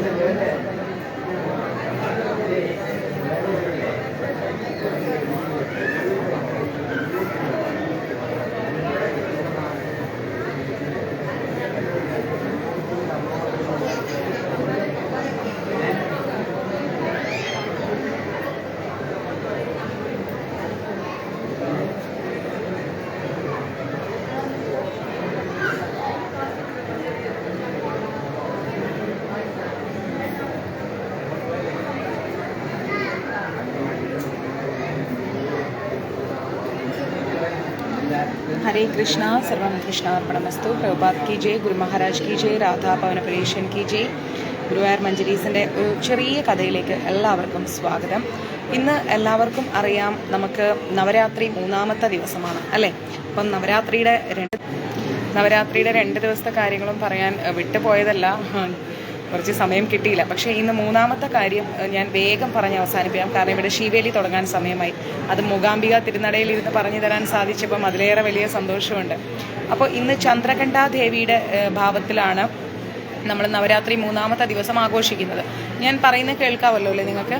Gracias. ഹരേ കൃഷ്ണ സർവം കൃഷ്ണാർപ്പണമസ്തു പ്രഭാത് കി ജയ് ഗുരു മഹാരാജ് കി ജയ് രാധാ പവനപരീഷൻ കി ജയ് ഗുരുവായൂർ മഞ്ജരീസിന്റെ ഒരു ചെറിയ കഥയിലേക്ക് എല്ലാവർക്കും സ്വാഗതം. ഇന്ന് എല്ലാവർക്കും അറിയാം നമുക്ക് നവരാത്രി മൂന്നാമത്തെ ദിവസമാണ് അല്ലേ? അപ്പം നവരാത്രിയുടെ രണ്ട് നവരാത്രിയുടെ രണ്ട് ദിവസത്തെ കാര്യങ്ങളും പറയാൻ വിട്ടുപോയതല്ല. കുറച്ച് സമയം കിട്ടിയില്ല. പക്ഷേ ഇന്ന് മൂന്നാമത്തെ കാര്യം ഞാൻ വേഗം പറഞ്ഞ് അവസാനിപ്പിക്കാം. കാരണം ഇവിടെ ശിവേലി തുടങ്ങാൻ സമയമായി. അത് മൂകാംബിക തിരുനടയിൽ ഇരുന്ന് പറഞ്ഞു തരാൻ സാധിച്ചപ്പം അതിലേറെ വലിയ സന്തോഷമുണ്ട്. അപ്പോൾ ഇന്ന് ചന്ദ്രകണ്ഠാ ദേവിയുടെ ഭാവത്തിലാണ് നമ്മൾ നവരാത്രി മൂന്നാമത്തെ ദിവസം ആഘോഷിക്കുന്നത്. ഞാൻ പറയുന്നത് കേൾക്കാവല്ലോ അല്ലേ നിങ്ങൾക്ക്?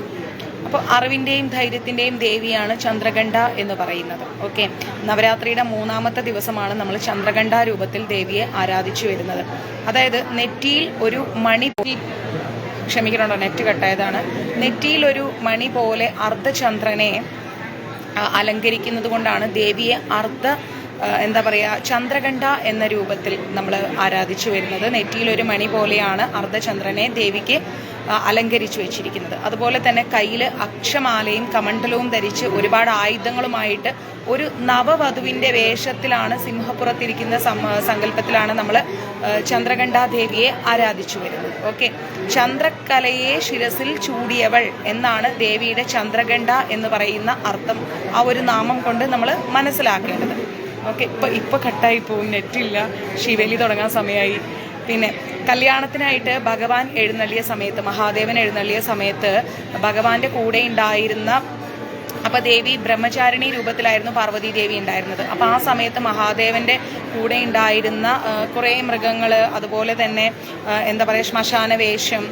അപ്പോൾ അറിവിന്റെയും ധൈര്യത്തിന്റെയും ദേവിയാണ് ചന്ദ്രകണ്ഠ എന്ന് പറയുന്നത്. ഓക്കെ നവരാത്രിയുടെ മൂന്നാമത്തെ ദിവസമാണ് നമ്മൾ ചന്ദ്രകണ്ഠ രൂപത്തിൽ ദേവിയെ ആരാധിച്ചു വരുന്നത്. അതായത് നെറ്റിയിൽ ഒരു മണി ക്ഷമിക്കണോ നെറ്റ് കട്ടായതാണ്. നെറ്റിയിൽ ഒരു മണി പോലെ അർദ്ധചന്ദ്രനെ അലങ്കരിക്കുന്നത് കൊണ്ടാണ് ദേവിയെ അർദ്ധ എന്താ പറയുക ചന്ദ്രകണ്ഠ എന്ന രൂപത്തിൽ നമ്മൾ ആരാധിച്ചു വരുന്നത്. നെറ്റിയിൽ ഒരു മണി പോലെയാണ് അർദ്ധചന്ദ്രനെ ദേവിക്ക് അലങ്കരിച്ചു വെച്ചിരിക്കുന്നത്. അതുപോലെ തന്നെ കയ്യിൽ അക്ഷമാലയും കമണ്ഡലവും ധരിച്ച് ഒരുപാട് ആയുധങ്ങളുമായിട്ട് ഒരു നവവധുവിന്റെ വേഷത്തിലാണ് സിംഹപ്പുറത്തിരിക്കുന്ന സങ്കല്പത്തിലാണ് നമ്മൾ ചന്ദ്രകണ്ഠാ ദേവിയെ ആരാധിച്ചു വരുന്നത്. ഓക്കെ? ചന്ദ്രക്കലയെ ശിരസിൽ ചൂടിയവൾ എന്നാണ് ദേവിയുടെ ചന്ദ്രകണ്ഠ എന്ന് പറയുന്ന അർത്ഥം ആ ഒരു നാമം കൊണ്ട് നമ്മൾ മനസ്സിലാക്കേണ്ടത്. ഓക്കെ ഇപ്പൊ ഇപ്പൊ കട്ടായി പോകും നെറ്റില്ല. ശിവലി തുടങ്ങാൻ സമയമായി പിന്നെ കല്യാണത്തിനായിട്ട് ഭഗവാൻ എഴുന്നള്ളിയ സമയത്ത് മഹാദേവൻ എഴുന്നള്ളിയ സമയത്ത് ഭഗവാന്റെ കൂടെ ഉണ്ടായിരുന്ന അപ്പൊ ദേവി ബ്രഹ്മചാരിണി രൂപത്തിലായിരുന്നു പാർവതി ദേവി ഉണ്ടായിരുന്നത്. അപ്പൊ ആ സമയത്ത് മഹാദേവന്റെ കൂടെ ഉണ്ടായിരുന്ന കുറെ മൃഗങ്ങൾ അതുപോലെ തന്നെ എന്താ പറയുക ശ്മശാന വേഷം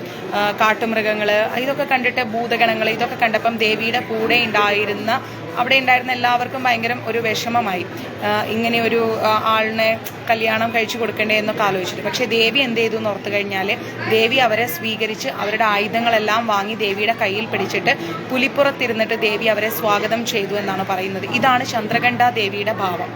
കാട്ടുമൃഗങ്ങൾ ഇതൊക്കെ കണ്ടിട്ട് ഭൂതഗണങ്ങൾ ഇതൊക്കെ കണ്ടപ്പം ദേവിയുടെ കൂടെ ഉണ്ടായിരുന്ന അവിടെ ഉണ്ടായിരുന്ന എല്ലാവർക്കും ഭയങ്കര ഒരു വിഷമമായി. ഇങ്ങനെ ഒരു ആളിനെ കല്യാണം കഴിച്ചു കൊടുക്കേണ്ടേ എന്നൊക്കെ ആലോചിച്ചിട്ട്. പക്ഷേ ദേവി എന്ത് ചെയ്തു എന്ന് ഓർത്തു കഴിഞ്ഞാൽ ദേവി അവരെ സ്വീകരിച്ച് അവരുടെ ആയുധങ്ങളെല്ലാം വാങ്ങി ദേവിയുടെ കയ്യിൽ പിടിച്ചിട്ട് പുലിപ്പുറത്തിരുന്നിട്ട് ദേവി അവരെ സ്വാഗതം ചെയ്തു എന്നാണ് പറയുന്നത്. ഇതാണ് ചന്ദ്രകണ്ഠ ദേവിയുടെ ഭാവം.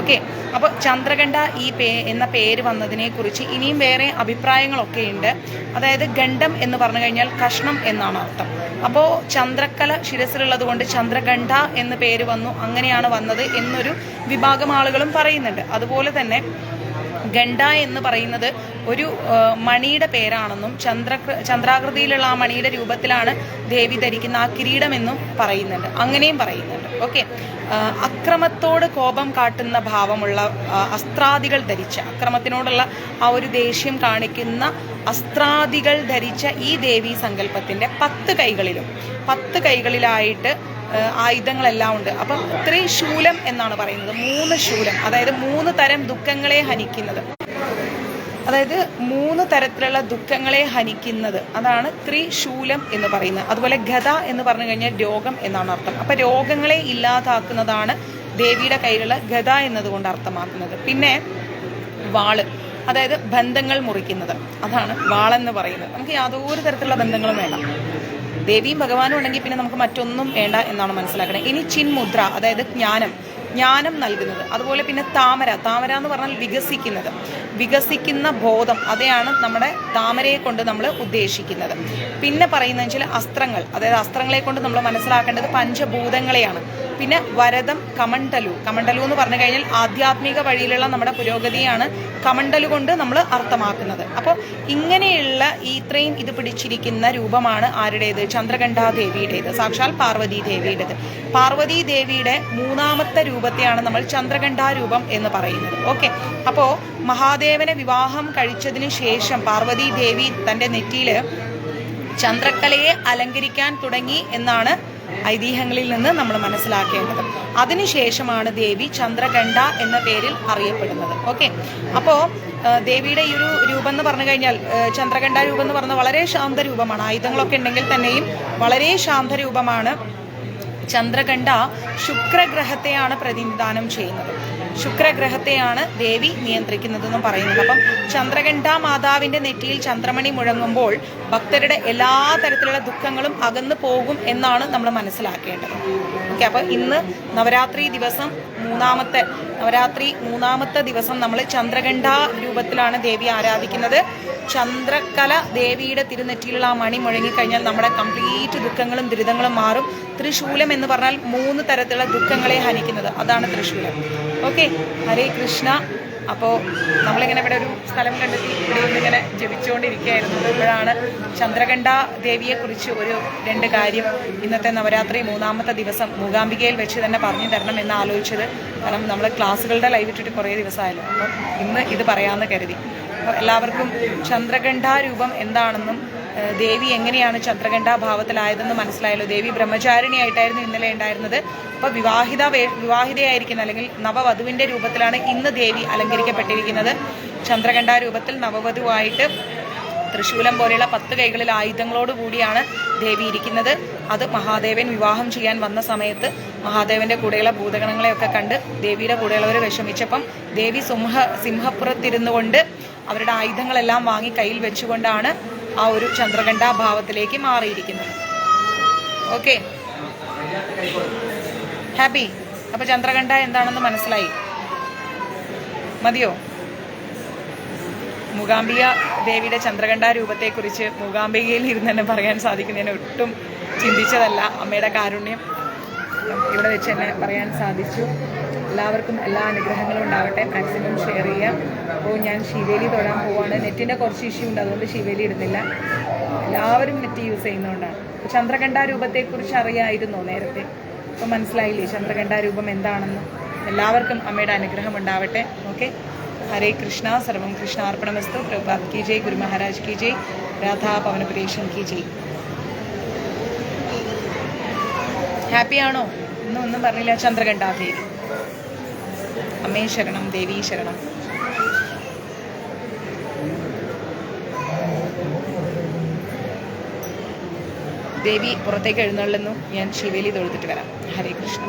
ഓക്കെ. അപ്പോൾ ചന്ദ്രകണ്ഠ ഈ പേ എന്ന പേര് വന്നതിനെ കുറിച്ച് ഇനിയും വേറെ അഭിപ്രായങ്ങളൊക്കെ ഉണ്ട് അതായത് ഗണ്ഡം എന്ന് പറഞ്ഞു കഴിഞ്ഞാൽ കഷ്ണം എന്നാണ് അർത്ഥം. അപ്പോൾ ചന്ദ്രക്കല ശിരസിലുള്ളത് കൊണ്ട് ചന്ദ്രകണ്ഠ എന്ന് പേര് വന്നു അങ്ങനെയാണ് വന്നത് എന്നൊരു വിഭാഗം ആളുകളും പറയുന്നുണ്ട്. അതുപോലെ തന്നെ ഗണ്ഡ എന്ന് പറയുന്നത് ഒരു മണിയുടെ പേരാണെന്നും ചന്ദ്ര ചന്ദ്രാകൃതിയിലുള്ള ആ മണിയുടെ രൂപത്തിലാണ് ദേവി ധരിക്കുന്ന ആ കിരീടമെന്നും പറയുന്നുണ്ട്. അങ്ങനെയും പറയുന്നുണ്ട്. ഓക്കെ? അക്രമത്തോട് കോപം കാട്ടുന്ന ഭാവമുള്ള അസ്ത്രാദികൾ ധരിച്ച അക്രമത്തിനോടുള്ള ആ ഒരു ദേഷ്യം കാണിക്കുന്ന അസ്ത്രാദികൾ ധരിച്ച ഈ ദേവി സങ്കല്പത്തിന്റെ പത്ത് കൈകളിലും പത്ത് കൈകളിലായിട്ട് ആയുധങ്ങളെല്ലാം ഉണ്ട്. അപ്പം ശൂലം എന്നാണ് പറയുന്നത്. മൂന്ന് ശൂലം. അതായത് മൂന്ന് തരം ദുഃഖങ്ങളെ ഹനിക്കുന്നത്. അതായത് മൂന്ന് തരത്തിലുള്ള ദുഃഖങ്ങളെ ഹനിക്കുന്നത്. അതാണ് ത്രിശൂലം എന്ന് പറയുന്നത്. അതുപോലെ ഗത എന്ന് പറഞ്ഞു കഴിഞ്ഞാൽ രോഗം എന്നാണ് അർത്ഥം. അപ്പം രോഗങ്ങളെ ഇല്ലാതാക്കുന്നതാണ് ദേവിയുടെ കയ്യിലുള്ള ഗത എന്നതുകൊണ്ട് അർത്ഥമാക്കുന്നത്. പിന്നെ വാൾ. അതായത് ബന്ധങ്ങൾ മുറിക്കുന്നത്. അതാണ് വാളെന്ന് പറയുന്നത്. നമുക്ക് യാതൊരു തരത്തിലുള്ള ബന്ധങ്ങളും വേണ്ട. ദേവിയും ഭഗവാനും ഉണ്ടെങ്കിൽ പിന്നെ നമുക്ക് മറ്റൊന്നും വേണ്ട എന്നാണ് മനസ്സിലാക്കുന്നത് ഇനി ചിന്മുദ്ര അതായത് ജ്ഞാനം. ജ്ഞാനം നൽകുന്നത്. അതുപോലെ പിന്നെ താമര. താമര എന്ന് പറഞ്ഞാൽ വികസിക്കുന്നത്. വികസിക്കുന്ന ബോധം. അതെയാണ് നമ്മുടെ താമരയെ കൊണ്ട് നമ്മൾ ഉദ്ദേശിക്കുന്നത്. പിന്നെ പറയുന്നത് വെച്ചാൽ അസ്ത്രങ്ങൾ. അതായത് അസ്ത്രങ്ങളെ കൊണ്ട് നമ്മൾ മനസ്സിലാക്കേണ്ടത് പഞ്ചഭൂതങ്ങളെയാണ്. പിന്നെ വരദം കമണ്ടലു കമണ്ടലു എന്ന് പറഞ്ഞു കഴിഞ്ഞാൽ ആധ്യാത്മിക വഴിയിലുള്ള നമ്മുടെ പുരോഗതിയാണ് കമണ്ടലു കൊണ്ട് നമ്മൾ അർത്ഥമാക്കുന്നത്. അപ്പോൾ ഇങ്ങനെയുള്ള ഇത്രയും ഇത് പിടിച്ചിരിക്കുന്ന രൂപമാണ് ആരുടേത്? ചന്ദ്രകണ്ഠാ ദേവിയുടേത് സാക്ഷാൽ പാർവതി ദേവിയുടേത് പാർവതി ദേവിയുടെ മൂന്നാമത്തെ രൂപത്തെയാണ് നമ്മൾ ചന്ദ്രകണ്ഠാ രൂപം എന്ന് പറയുന്നത്. ഓക്കെ. അപ്പോൾ മഹാദേവനെ വിവാഹം കഴിച്ചതിന് ശേഷം പാർവതി ദേവി തന്റെ നെറ്റിയിൽ ചന്ദ്രക്കലയെ അലങ്കരിക്കാൻ തുടങ്ങി എന്നാണ് ഐതിഹ്യങ്ങളിൽ നിന്ന് നമ്മൾ മനസ്സിലാക്കേണ്ടത്. അതിനുശേഷമാണ് ദേവി ചന്ദ്രകണ്ഠ എന്ന പേരിൽ അറിയപ്പെടുന്നത്. ഓക്കെ? അപ്പോൾ ദേവിയുടെ ഈ ഒരു രൂപം എന്ന് പറഞ്ഞു കഴിഞ്ഞാൽ ആ, ചന്ദ്രകണ്ഠ രൂപം എന്ന് പറഞ്ഞാൽ വളരെ ശാന്ത രൂപമാണ്. ആയുധങ്ങളൊക്കെ ഉണ്ടെങ്കിൽ തന്നെയും വളരെ ശാന്ത രൂപമാണ് ചന്ദ്രകണ്ഠ ശുക്രഗ്രഹത്തെയാണ് പ്രതിനിധാനം ചെയ്യുന്നത്. ശുക്രഗ്രഹത്തെയാണ് ദേവി നിയന്ത്രിക്കുന്നതെന്നും പറയുന്നത്. അപ്പം ചന്ദ്രകണ്ഠ മാതാവിന്റെ നെറ്റിയിൽ ചന്ദ്രമണി മുഴങ്ങുമ്പോൾ ഭക്തരുടെ എല്ലാ തരത്തിലുള്ള ദുഃഖങ്ങളും അകന്നു പോകും എന്നാണ് നമ്മൾ മനസ്സിലാക്കേണ്ടത്. ഓക്കെ അപ്പോൾ ഇന്ന് നവരാത്രി ദിവസം മൂന്നാമത്തെ നവരാത്രി മൂന്നാമത്തെ ദിവസം നമ്മൾ ചന്ദ്രകണ്ഠ രൂപത്തിലാണ് ദേവി ആരാധിക്കുന്നത്. ചന്ദ്രകല ദേവിയുടെ തിരുനെറ്റിയിലുള്ള ആ മണി മുഴങ്ങിക്കഴിഞ്ഞാൽ നമ്മുടെ കംപ്ലീറ്റ് ദുഃഖങ്ങളും ദുരിതങ്ങളും മാറും. ത്രിശൂലം എന്ന് പറഞ്ഞാൽ മൂന്ന് തരത്തിലുള്ള ദുഃഖങ്ങളെ ഹനിക്കുന്നത്. അതാണ് തൃശൂലം. ഓക്കെ. ഹരേ കൃഷ്ണ. അപ്പോൾ നമ്മളിങ്ങനെ ഇവിടെ ഒരു സ്ഥലം കണ്ടെത്തി. ഇവിടെ ഒന്നിങ്ങനെ ജപിച്ചുകൊണ്ടിരിക്കുകയായിരുന്നു. ഇപ്പോഴാണ് ചന്ദ്രകണ്ഠ ദേവിയെക്കുറിച്ച് ഒരു രണ്ട് കാര്യം ഇന്നത്തെ നവരാത്രി മൂന്നാമത്തെ ദിവസം മൂകാംബികയിൽ വെച്ച് തന്നെ പറഞ്ഞു തരണം എന്ന് ആലോചിച്ചത് കാരണം നമ്മൾ ക്ലാസ്സുകളുടെ ലൈവ് ഇട്ടിട്ട് കുറേ ദിവസമായല്ലോ. അപ്പം ഇന്ന് ഇത് പറയാമെന്ന് കരുതി. അപ്പോൾ എല്ലാവർക്കും ചന്ദ്രകണ്ഠ രൂപം എന്താണെന്നും ദേവി എങ്ങനെയാണ് ചന്ദ്രകണ്ഠ ഭാവത്തിലായതെന്ന് മനസ്സിലായല്ലോ. ദേവി ബ്രഹ്മചാരിണിയായിട്ടായിരുന്നു ഇന്നലെ ഉണ്ടായിരുന്നത്. അപ്പോൾ വിവാഹിത വിവാഹിതയായിരിക്കുന്ന അല്ലെങ്കിൽ നവവധുവിന്റെ രൂപത്തിലാണ് ഇന്ന് ദേവി അലങ്കരിക്കപ്പെട്ടിരിക്കുന്നത്. ചന്ദ്രകണ്ഠ രൂപത്തിൽ നവവധുവായിട്ട് തൃശൂലം പോലെയുള്ള പത്ത് കൈകളിൽ ആയുധങ്ങളോട് കൂടിയാണ് ദേവി ഇരിക്കുന്നത്. അത് മഹാദേവൻ വിവാഹം ചെയ്യാൻ വന്ന സമയത്ത് മഹാദേവന്റെ കൂടെയുള്ള ഭൂതഗണങ്ങളെയൊക്കെ കണ്ട് ദേവിയുടെ കൂടെയുള്ളവർ വിഷമിച്ചപ്പം ദേവി സിംഹ സിംഹപ്പുറത്തിരുന്നു കൊണ്ട് അവരുടെ ആയുധങ്ങളെല്ലാം വാങ്ങി കയ്യിൽ വെച്ചുകൊണ്ടാണ് ആ ഒരു ചന്ദ്രകണ്ഠ ഭാവത്തിലേക്ക് മാറിയിരിക്കുന്നത് ഓക്കെ. ഹാപ്പി. അപ്പൊ ചന്ദ്രകണ്ഠ എന്താണെന്ന് മനസ്സിലായി? മതിയോ? മൂകാംബിക ദേവിയുടെ ചന്ദ്രകണ്ഠ രൂപത്തെക്കുറിച്ച് മൂകാംബികയിൽ ഇരുന്ന് തന്നെ പറയാൻ സാധിക്കുന്നതിന് ഒട്ടും ചിന്തിച്ചതല്ല അമ്മയുടെ കാരുണ്യം. ഇവിടെ വെച്ച് തന്നെ പറയാൻ സാധിച്ചു. എല്ലാവർക്കും എല്ലാ അനുഗ്രഹങ്ങളും ഉണ്ടാവട്ടെ. മാക്സിമം ഷെയർ ചെയ്യാം അപ്പോൾ ഞാൻ ശിവേലി തൊഴാൻ പോവാണ്. നെറ്റിന്റെ കുറച്ച് ഇഷ്യൂ ഉണ്ട്. അതുകൊണ്ട് ശിവേലി ഇടുന്നില്ല. എല്ലാവരും നെറ്റ് യൂസ് ചെയ്യുന്നതുകൊണ്ടാണ് ചന്ദ്രകണ്ഠ രൂപത്തെക്കുറിച്ച് അറിയായിരുന്നോ നേരത്തെ. അപ്പോൾ മനസ്സിലായില്ലേ? ചന്ദ്രകണ്ഠ രൂപം എന്താണെന്ന്. എല്ലാവർക്കും അമ്മയുടെ അനുഗ്രഹം ഉണ്ടാവട്ടെ. ഓക്കെ ഹരേ കൃഷ്ണ. സർവം കൃഷ്ണാർപ്പണമസ്തു. പ്രഭാത് കി ജയ്. ഗുരു മഹാരാജ് കി ജയ്. രാധാ പവനപുരേഷൻ കി ജയ്. ഹാപ്പിയാണോ ഇന്നും ഒന്നും പറഞ്ഞില്ല. ചന്ദ്രകണ്ഠ ദേവി അമ്മേ ശരണം ദേവി ശരണം. ദേവി പുറത്തേക്ക് എഴുന്നള്ളുന്നു. ഞാൻ ശിവേലി തൊഴുത്തിട്ട് വരാം. ഹരേ കൃഷ്ണ.